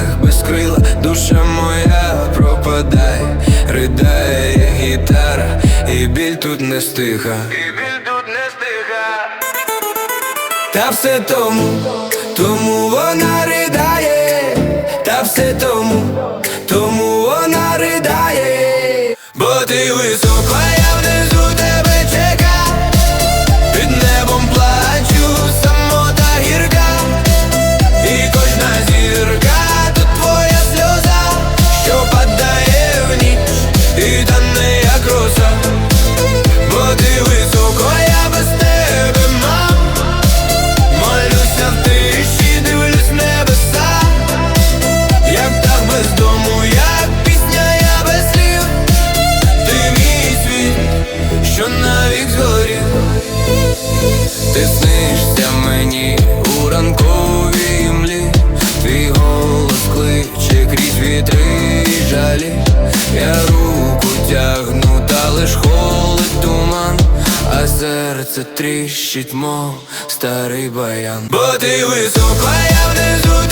птах без крила, душа моя пропадає, ридає гітара, і біль тут не стиха, і біль тут не стиха, та все тому, тому вона ридає, та все тому, тому вона ридає, бо ти висок. Ти снишся мені у млі, твій голос кличе крізь вітри жалі, я руку тягну, та лиш холить туман. А серце тріщить, мов старий баян Бо ти висока, я внизу